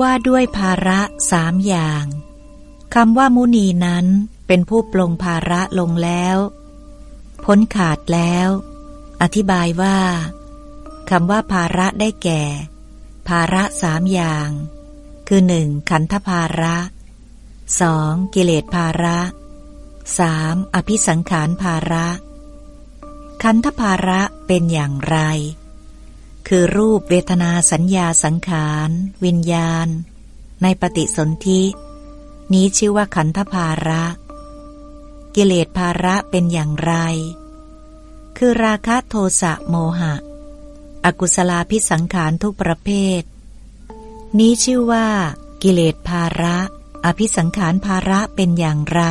ว่าด้วยภาระสามอย่างคำว่ามุนีนั้นเป็นผู้ปลงภาระลงแล้ว พ้นขาดแล้ว อธิบายว่าคำว่าภาระได้แก่ ภาระสามอย่าง คือหนึ่งขันธภาระสองกิเลสภาระสามอภิสังขารภาระ ขันธภาระเป็นอย่างไร คือรูปเวทนาสัญญาสังขาร วิญญาณ ในปฏิสนธินี้ชื่อว่าขันธภาระ กิเลสภาระเป็นอย่างไร คือราคะโทสะโมหะ อกุศลาพิสังขารทุกประเภท นี้ชื่อว่า กิเลสภาระ อภิสังขารภาระเป็นอย่างไร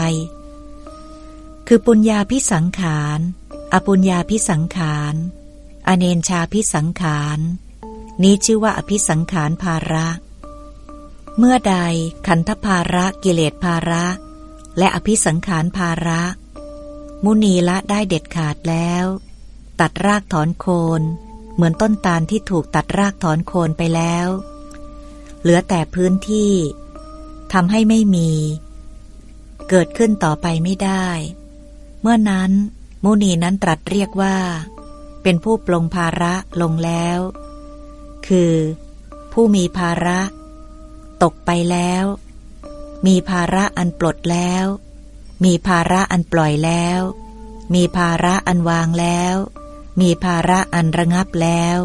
คือปุญญาพิสังขาร อปุญญาพิสังขาร อเนนชาพิสังขาร นี้ชื่อว่าอภิสังขารภาระ เมื่อใดขันธภาระกิเลสภาระ และอภิสังขารภาระ มุนีละได้เด็ดขาดแล้ว ตัดรากถอนโคนเหมือนต้นตาลที่ถูกตัดรากถอนโคนไปแล้ว เหลือแต่พื้นที่ทำให้ไม่มี เกิดขึ้นต่อไปไม่ได้ เมื่อนั้น มุนีนั้นตรัสเรียกว่า เป็นผู้ปลงภาระลงแล้ว คือ ผู้มีภาระ ตกไปแล้ว มีภาระอันปลดแล้ว มีภาระอันปล่อยแล้ว มีภาระอันวางแล้ว มีภาระอันระงับแล้ว